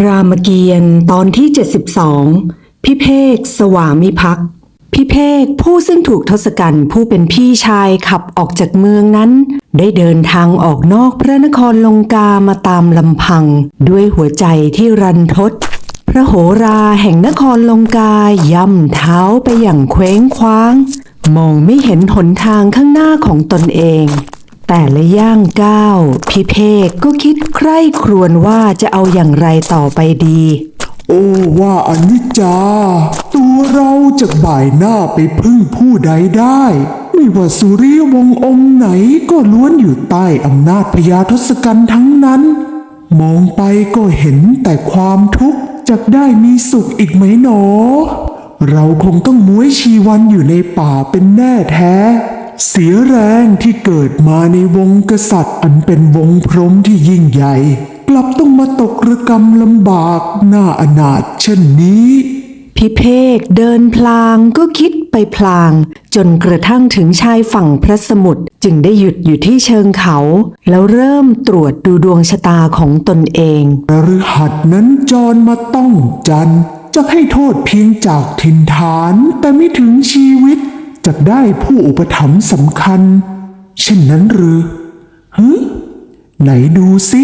รามเกียรติ์ตอนที่ 72 พิเภกสวามิภักดิ์พิเภกผู้ซึ่งถูกทศกัณฐ์ผู้เป็นพี่ชายขับออกจากเมืองนั้น ได้เดินทางออกนอกพระนครลงกามาตามลำพัง ด้วยหัวใจที่รันทด พระโหราแห่งนครลงกาย่ำเท้าไปอย่างเคว้งคว้าง มองไม่เห็นหนทางข้างหน้าของตนเอง แต่ละย่างก้าวพิเภกก็คิดใคร่ครวญว่าจะเอาอย่างไรต่อไปดี โอ้ว่าอนิจจา ตัวเราจะบ่ายหน้าไปพึ่งผู้ใดได้ ไม่ว่าสุริยวงองค์ไหนก็ล้วนอยู่ใต้อำนาจพญาทศกัณฐ์ทั้งนั้น มองไปก็เห็นแต่ความทุกข์จะได้มีสุขอีกไหมหนอ เราคงต้องม้วยชีวันอยู่ในป่าเป็นแน่แท้ เสียแรงที่เกิดมาในวงกษัตริย์ อันเป็นวงพรหมที่ยิ่งใหญ่ กลับต้องมาตกระกรรมลำบากหน้าอนาถเช่นนี้พิเภกเดินพลางก็คิดไปพลาง จนกระทั่งถึงชายฝั่งพระสมุทรจึงได้หยุดอยู่ที่เชิงเขา แล้วเริ่มตรวจดูดวงชะตาของตนเองพฤหัสนั้นจรมาต้องจันทร์จะให้โทษเพียงจากถิ่นฐาน แต่ไม่ถึงชีวิต จะได้ผู้อุปถัมภ์สำคัญ เช่นนั้นหรือฮึไหนดูสิ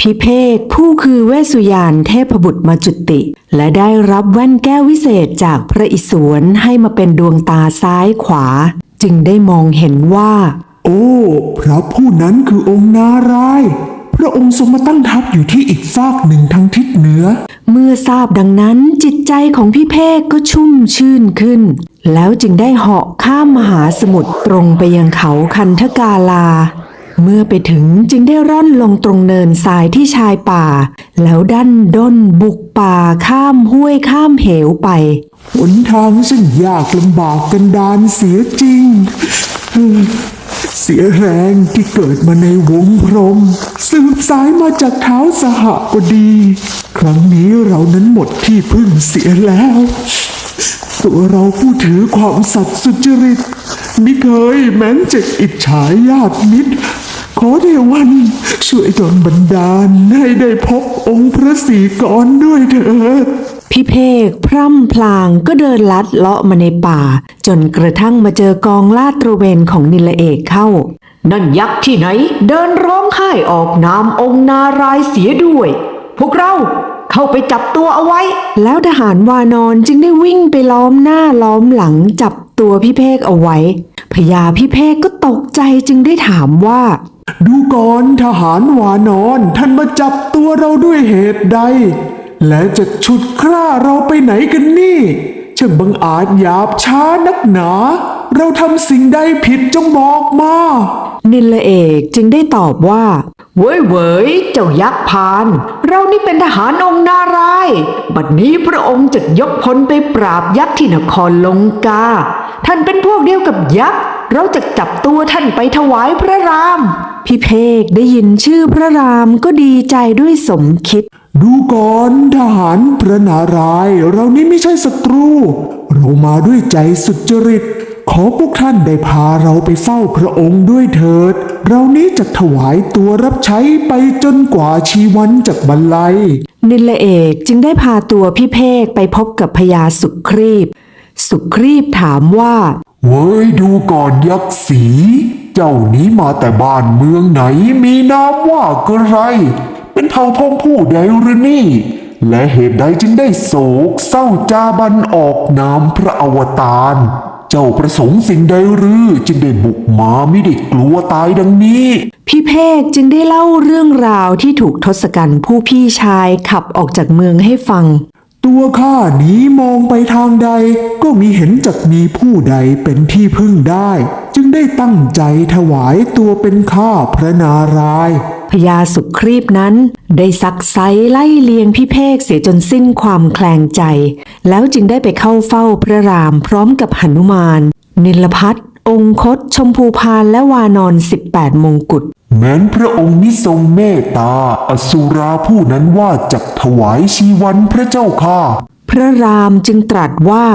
พิเภกผู้คือเวสสุยานเทพบุตรมาจุติ และได้รับแว่นแก้ววิเศษจากพระอิศวรให้มาเป็นดวงตาซ้ายขวา จึงได้มองเห็นว่า โอ้พระผู้นั้นคือองค์นารายณ์พระองค์ทรงมาตั้งทัพอยู่ที่อีกฟากหนึ่งทางทิศเหนือ เมื่อทราบดังนั้นจิตใจของพี่เพกก็ชุ่มชื่นขึ้น แล้วจึงได้เหาะข้ามมหาสมุทรตรงไปยังเขาคันธกาลา เมื่อไปถึงจึงได้ร่อนลงตรงเนินทรายที่ชายป่า แล้วดันด้นบุกป่าข้ามห้วยข้ามเหวไป หนทางซึ่งยากลำบากกันดานเสียจริง เสียแรงที่เกิดมาในวงพรมสืบสายมาจากเท้าสหบดี ครั้งนี้เรานั้นหมดที่พึ่งเสียแล้ว ตัวเราผู้ถือความสัตย์สุจริตมิเคยแม้นจะอิจฉาญาติมิตร ขอเทวัน ช่วยดลบันดาลให้ได้พบองค์พระศรีกรด้วยเถิดพี่เพกพร่ำพลางก็เดินลัดเลาะมาในป่า จนกระทั่งมาเจอกองลาดตระเวนของนิลเอกเข้า นั่นยักษ์ที่ไหน เดินร้องไห้ออกนามองค์นารายเสียด้วย พวกเรา เข้าไปจับตัวเอาไว้ แล้วทหารวานอนจึงได้วิ่งไปล้อมหน้าล้อมหลังจับตัวพี่เพกเอาไว้ พญาพี่เพกก็ตกใจจึงได้ถามว่า ดูก่อนทหารวานอนท่านมาจับตัวเราด้วยเหตุใด และจะฉุดคร่าเราไปไหนกันนี่ช่างบังอาจหยาบช้านักหนา เราทำสิ่งใดผิดจงบอกมา นิลเอกจึงได้ตอบว่า เว้ยเว้ยเจ้ายักษ์พาน เรานี่เป็นทหารองค์นาราย บัดนี้พระองค์จะยกพลไปปราบยักษ์ที่นครลงกา ท่านเป็นพวกเดียวกับยักษ์ เราจะจับตัวท่านไปถวายพระราม พี่เพกได้ยินชื่อพระรามก็ดีใจด้วยสมคิด ดูก่อนทหารพระนาราย เรานี้ไม่ใช่ศัตรู เรามาด้วยใจสุจริต ขอพวกท่านได้พาเราไปเฝ้าพระองค์ด้วยเถิด เรานี้จะถวายตัวรับใช้ไปจนกว่าชีวันจากบรรลัย นิลเอกจึงได้พาตัวพี่เพกไปพบกับพญาสุครีพสุครีพถามว่า เว้ยดูก่อนยักษ์สี เจ้านี้มาแต่บ้านเมืองไหนมีนามว่ากระไร เป็นเผ่าพงผู้ใดหรือนี่และเหตุใดจึงได้โศกเศร้าจาบันออกนามพระอวตาร เจ้าประสงค์สิ่งใดหรือจึงได้บุกมาไม่ได้กลัวตายดังนี้ พี่เพกจึงได้เล่าเรื่องราวที่ถูกทศกัณฐ์ผู้พี่ชายขับออกจากเมืองให้ฟัง ตัวข้านี้มองไปทางใด ก็มีเห็นจักมีผู้ใดเป็นที่พึ่งได้ จึงได้ตั้งใจถวายตัวเป็นข้าพระนารายณ์ พญาสุครีพนั้น ได้ซักไซไล่เลียงพี่เพกเสียจนสิ้นความแคลงใจ แล้วจึงได้ไปเข้าเฝ้าพระรามพร้อมกับหนุมานนิลพัทองคต ชมพูพานและวานอน18มงกุฎแม้นพระองค์มิทรงเมตตา อสุราผู้นั้นว่าจักถวายชีวันพระเจ้าข้าพระรามจึงตรัสว่า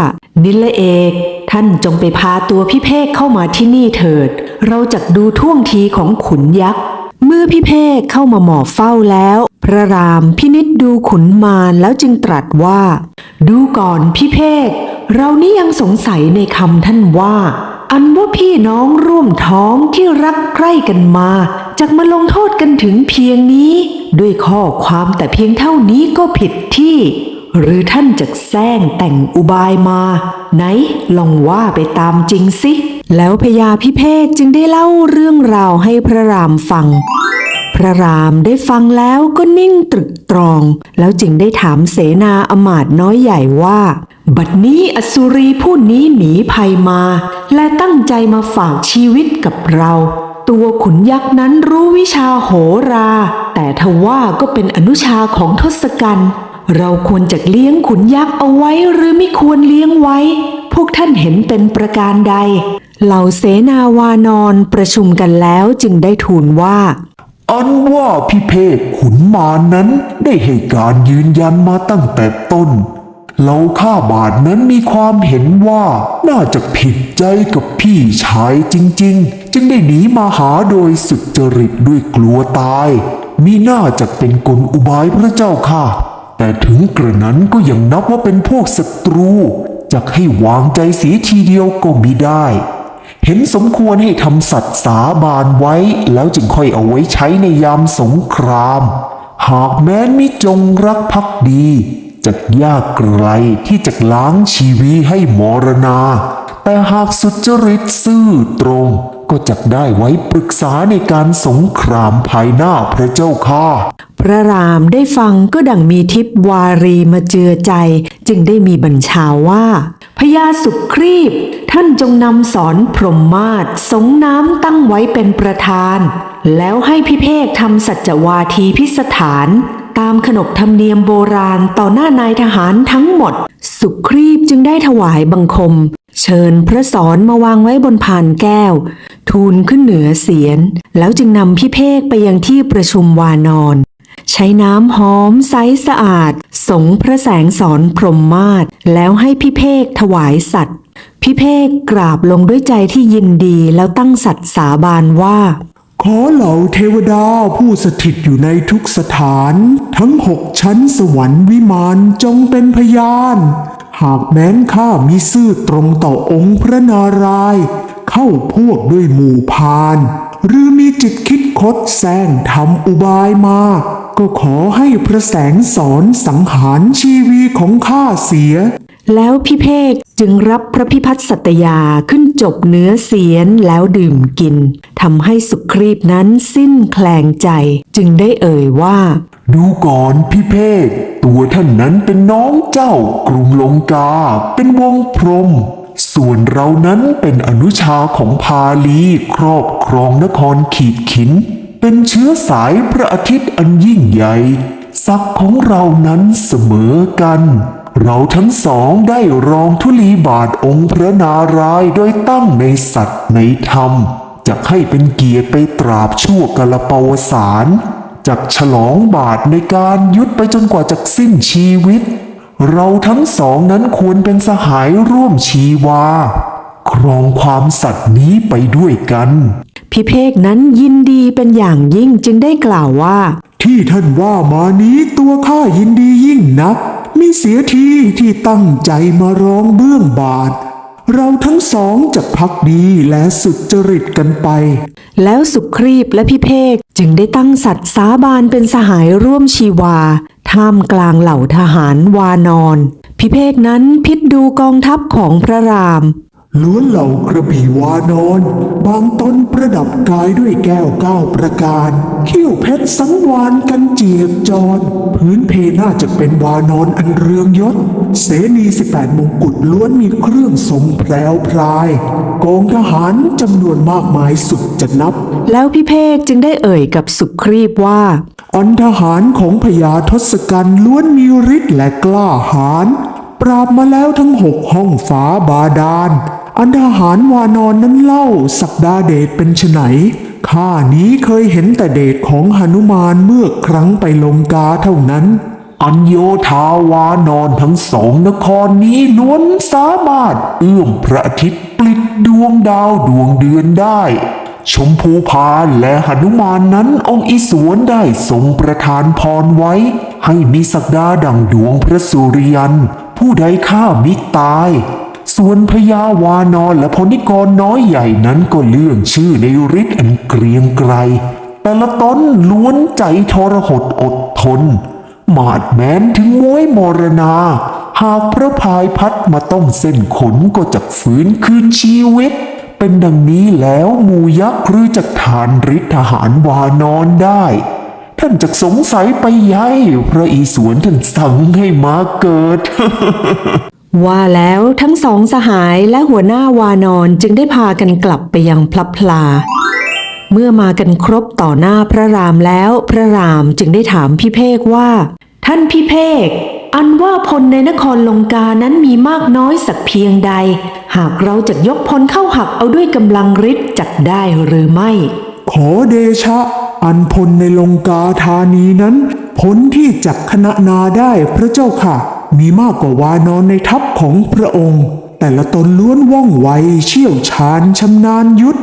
นิลเอกท่านจงไปพาตัวพี่เพกเข้ามาที่นี่เถิด เราจะดูท่วงทีของขุนยักษ์ เมื่อพี่เพกเข้ามาหมอบเฝ้าแล้ว พระรามพินิษดูขุนมารแล้วจึงตรัสว่า ดูก่อนพี่เพกเรานี่ยังสงสัยในคำท่านว่า อันว่าพี่น้องร่วมท้องที่รักใกล้กันมาจะมาลงโทษกันถึงเพียงนี้ ด้วยข้อความแต่เพียงเท่านี้ก็ผิดที่ หรือท่านจะแซงแต่งอุบายมา ไหนลองว่าไปตามจริงสิ แล้วพญาพิเภกจึงได้เล่าเรื่องราวให้พระรามฟัง พระรามได้ฟังแล้วก็นิ่งตรึกตรอง แล้วจึงได้ถามเสนาอมาตน้อยใหญ่ว่า บัดนี้อสุรีผู้นี้หนีภัยมา และตั้งใจมาฝากชีวิตกับเราตัวขุนยักษ์นั้นรู้วิชาโหรา แต่ทว่าก็เป็นอนุชาของทศกัณฐ์ เราควรจะเลี้ยงขุนยักษ์เอาไว้หรือไม่ควรเลี้ยงไว้ พวกท่านเห็นเป็นประการใด เหล่าเสนาวานอนประชุมกันแล้วจึงได้ทูลว่า อันว่าพิเภกขุนมานั้นได้ให้การยืนยันมาตั้งแต่ต้นเราข้าบาทนั้นมีความเห็นว่าน่าจะผิดใจกับพี่ชายจริง ๆ จึงได้หนีมาหาโดยสุจริตด้วยกลัวตาย มีน่าจะเป็นกลอุบายพระเจ้าค่ะ แต่ถึงกระนั้นก็ยังนับว่าเป็นพวกศัตรู จะให้วางใจเสียทีเดียวก็มิได้ เห็นสมควรให้ทำสัตย์สาบานไว้ แล้วจึงค่อยเอาไว้ใช้ในยามสงคราม หากแม้นมิจงรักภักดีจะยากไกลที่จะล้างชีวีให้มรณา แต่หากสุจริตซื่อตรงก็จะได้ไว้ปรึกษาในการสงครามภายหน้าพระเจ้าค่ะพ ระรามได้ฟังก็ดังมีทิพวารีมาเจือใจ จึงได้มีบัญชาว่าพญาสุครีบ ท่านจงนำสอนพรหมมาศสงน้ำตั้งไว้เป็นประธาน แล้วให้พิเภกทำสัจวาทีพิสถาน ตามขนบธรรมเนียมโบราณต่อหน้านายทหารทั้งหมด สุครีบจึงได้ถวายบังคม เชิญพระสอนมาวางไว้บนพานแก้ว ทูลขึ้นเหนือเสียน แล้วจึงนำพิเภกไปยังที่ประชุมวานอน ใช้น้ำหอมใสสะอาด สงพระแสงสอนพรหมมาศแล้วให้พิเภกถวายสัตว์ พิเภกกราบลงด้วยใจที่ยินดีแล้วตั้งสัตย์สาบานว่า ขอเหล่าเทวดาผู้สถิตอยู่ในทุกสถาน ทั้งหกชั้นสวรรค์วิมานจงเป็นพยาน หากแม้นข้ามีซื่อตรงต่อองค์พระนารายณ์เข้าพวกด้วยหมู่พาน หรือมีจิตคิดคดแซงทำอุบายมา ก็ขอให้พระแสงสอนสังหารชีวีของข้าเสีย แล้วพิเภกจึงรับพระพิพัฒน์สัตยาขึ้นจบเนื้อเสียนแล้วดื่มกินทำให้สุครีบนั้นสิ้นแคลงใจจึงได้เอ่ยว่า ดูก่อนพี่เพกตัวท่านนั้นเป็นน้องเจ้ากรุงลงกา เป็นวงพรหม ส่วนเรานั้นเป็นอนุชาของพาลีครอบครองนครขีดขิน เป็นเชื้อสายพระอาทิตย์อันยิ่งใหญ่ศักดิ์ของเรานั้นเสมอกัน เราทั้งสองได้รองธุลีบาทองค์พระนารายโดยตั้งในสัตว์ในธรรมจะให้เป็นเกียรติไปตราบชั่วกลปวสารจากฉลองบาทในการยุดไปจนกว่าจะสิ้นชีวิต เราทั้งสองนั้นควรเป็นสหายร่วมชีวา ครองความสัตย์นี้ไปด้วยกัน พิเภกนั้นยินดีเป็นอย่างยิ่งจึงได้กล่าวว่า ที่ท่านว่ามานี้ตัวข้ายินดียิ่งนักมีเสียทีที่ตั้งใจมาร้องเบื้องบาท เราทั้งสองจะพักดีและสุจริตกันไป แล้วสุครีบและพิเภกจึงได้ตั้งสัตย์สาบานเป็นสหายร่วมชีวา ท่ามกลางเหล่าทหารวานอนพิเภกนั้นพิจดูกองทัพของพระรามล้วนเหล่ากระบี่วานอน บางต้นประดับกายด้วยแก้วเก้าประการเขี้ยวเพชรสังวานกันเจียบจร พื้นเพน่าจะเป็นวานอนอันเรืองยศ เสนีสิบแปดมงกุฎล้วนมีเครื่องทรงแพรวพราย กองทหารจำนวนมากมายสุดจะนับ แล้วพิเภกจึงได้เอ่ยกับสุครีบว่า อันทหารของพญาทศกัณฐ์ล้วนมีฤทธิ์และกล้าหาญปราบมาแล้วทั้งหกห้องฟ้าบาดาล อันทหารวานอนนั้นเล่าสักดาเดชเป็นไฉนข้านี้เคยเห็นแต่เดชของหนุมานเมื่อครั้งไปลงกาเท่านั้น อัญโยธาวานอนทั้งสองนครนี้ล้วนสามารถเอื้อมพระอาทิตย์ปลิดดวงดาวดวงเดือนได้ ชมพูพานและหนุมานนั้นองค์อิสวนได้ทรงประทานพรไว้ ให้มีศักดาดังดวงพระสุริยัน ผู้ใดฆ่ามิตาย ส่วนพญาวานอนและพนิกรน้อยใหญ่นั้นก็เลื่องชื่อในฤทธิ์อันเกรียงไกรแต่ละตนล้วนใจทรหดอดทน หมาดแม้นถึงม้วยมรณา หากพระพายพัดมาต้องเส้นขนก็จะฝืนคืนชีวิต เป็นดังนี้แล้วหมูยักษ์หรือจะทานฤทธทหารวานอนได้ ท่านจะสงสัยไปยัยพระอีสวนท่านสั่งให้มาเกิด ว่าแล้วทั้งสองสหายและหัวหน้าวานอนจึงได้พากันกลับไปยังพลับพลา เมื่อมากันครบต่อหน้าพระรามแล้ว พระรามจึงได้ถามพี่เพกว่า ท่านพี่เพก อันว่าพลในนครลงกานั้นมีมากน้อยสักเพียงใด หากเราจะยกพลเข้าหักเอาด้วยกำลังฤทธิ์จักได้หรือไม่ ขอเดชะ อันพลในลงกาธานีนั้นผลที่จักคณะนาได้พระเจ้าค่ะ มีมากกว่าวานอนในทัพของพระองค์ แต่ละตนล้วนว่องไวเชี่ยวชาญชำนาญยุทธ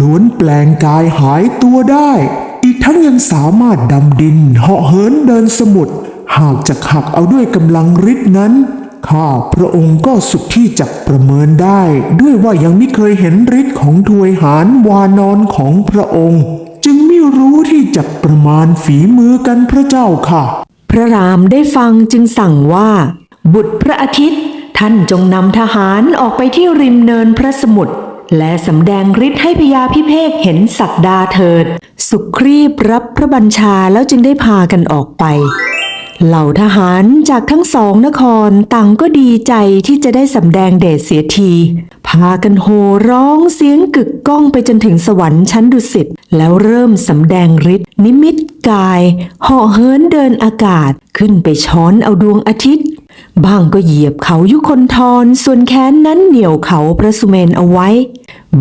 ล้วนแปลงกายหายตัวได้ อีกทั้งยังสามารถดำดินเหาะเหินเดินสมุทร หากจะหักเอาด้วยกำลังฤทธิ์นั้น ข้าพระองค์ก็สุดที่จะประเมินได้ ด้วยว่ายังไม่เคยเห็นฤทธิ์ของทวยหารวานอนของพระองค์ จึงไม่รู้ที่จะประมาณฝีมือกันพระเจ้าค่ะ พระรามได้ฟังจึงสั่งว่า บุตรพระอาทิตย์ ท่านจงนำทหารออกไปที่ริมเนินพระสมุทรและสำแดงฤทธิ์ให้พญาพิเภกเห็นสักดาเถิด สุครีบรับพระบัญชาแล้วจึงได้พากันออกไป เหล่าทหารจากทั้งสองนครต่างก็ดีใจที่จะได้สำแดงเดชเสียที พากันโห่ร้องเสียงกึกก้องไปจนถึงสวรรค์ชั้นดุสิตแล้วเริ่มสำแดงฤทธิ์นิมิตกายเหาะเหินเดินอากาศขึ้นไปช้อนเอาดวงอาทิตย์ บางก็เหยียบเขายุคนทรส่วนแขนนั้นเหนี่ยวเขาพระสุเมนเอาไว้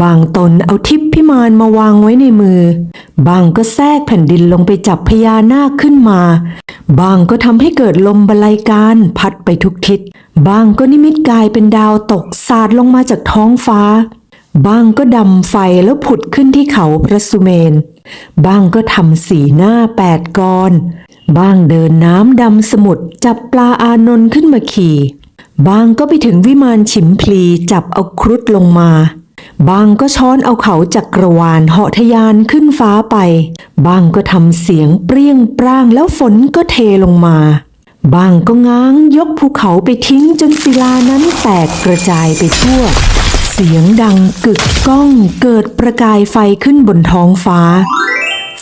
บางตนเอาทิพย์พิมานมาวางไว้ในมือ บางก็แทรกแผ่นดินลงไปจับพญานาคขึ้นมา บางก็ทำให้เกิดลมบรรลัยการพัดไปทุกทิศ บางก็นิมิตกายเป็นดาวตกสาดลงมาจากท้องฟ้า บางก็ดำไฟแล้วผุดขึ้นที่เขาพระสุเมน บางก็ทำสีหน้าแปดกร บางเดินน้ำดำสมุทรจับปลาอานนท์ขึ้นมาขี่บางก็ไปถึงวิมานฉิมพลีจับเอาครุฑลงมาบางก็ช้อนเอาเขาจักรวาลเหาะทะยานขึ้นฟ้าไปบางก็ทำเสียงเปรี้ยงปร้างแล้วฝนก็เทลงมาบางก็ง้างยกภูเขาไปทิ้งจนศิลานั้นแตกกระจายไปทั่ว เสียงดังกึกก้องเกิดประกายไฟขึ้นบนท้องฟ้า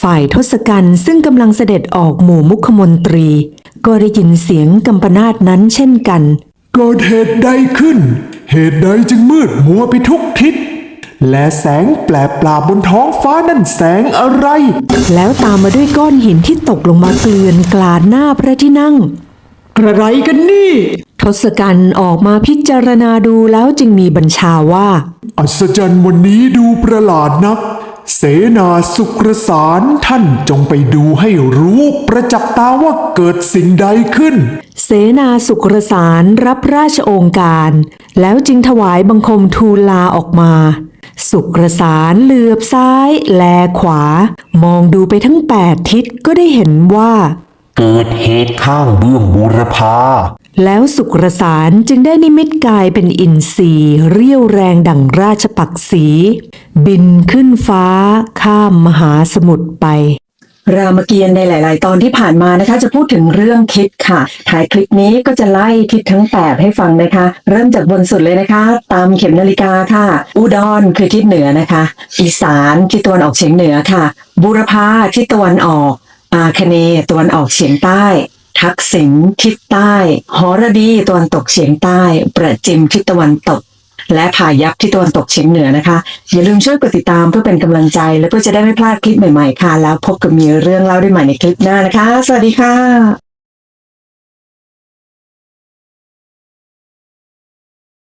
ฝ่ายทศกัณฐ์ซึ่งกำลังเสด็จออกหมู่มุขมนตรี ก็ได้ยินเสียงกัมปนาตนั้นเช่นกัน เกิดเหตุใดขึ้น เหตุใดจึงมืดมัวไปทุกทิศ และแสงแปลกปลาบนท้องฟ้านั่นแสงอะไร แล้วตามมาด้วยก้อนหินที่ตกลงมาเกลื่อนกลาดหน้าพระที่นั่ง อะไรกันนี่ ทศกัณฐ์ออกมาพิจารณาดูแล้วจึงมีบัญชาว่า อัศจรรย์วันนี้ดูประหลาดนัก เสนาสุกรสารท่านจงไปดูให้รู้ประจักษ์ตาว่าเกิดสิ่งใดขึ้น เสนาสุกรสารรับราชโองการ แล้วจึงถวายบังคมทูลลาออกมา สุกรสารเหลือบซ้าย แลขวา มองดูไปทั้งแปดทิศก็ได้เห็นว่า เกิดเหตุข้างเบื้องบูรพา แล้วสุกรสารจึงได้นิมิตกายเป็นอินทรีเรียวแรงดั่งราชปักษี บินขึ้นฟ้า ข้ามมหาสมุทรไป รามเกียรติ์ในหลาย ๆ ตอนที่ผ่านมานะคะ จะพูดถึงเรื่องทิศค่ะ ถ่ายคลิปนี้ก็จะไล่ทิศทั้งแปดให้ฟังนะคะ เริ่มจากบนสุดเลยนะคะ ตามเข็มนาฬิกาค่ะ อุดรคือทิศเหนือนะคะ อีสานทิศตะวันออกเฉียงเหนือค่ะบูรพาทิศตะวันออกอาคเนย์ตะวันออกเฉียงใต้ ทักษิณทิศใต้หรดีตะวันตกเฉียงใต้ ประจิมทิศตะวันตก และผายับที่ตะวันตกเฉียงเหนือนะคะ อย่าลืมช่วยกดติดตามเพื่อเป็นกำลังใจ และเพื่อจะได้ไม่พลาดคลิปใหม่ๆค่ะ แล้วพบกับมีเรื่องเล่าได้ใหม่ในคลิปหน้านะคะ สวัสดีค่ะ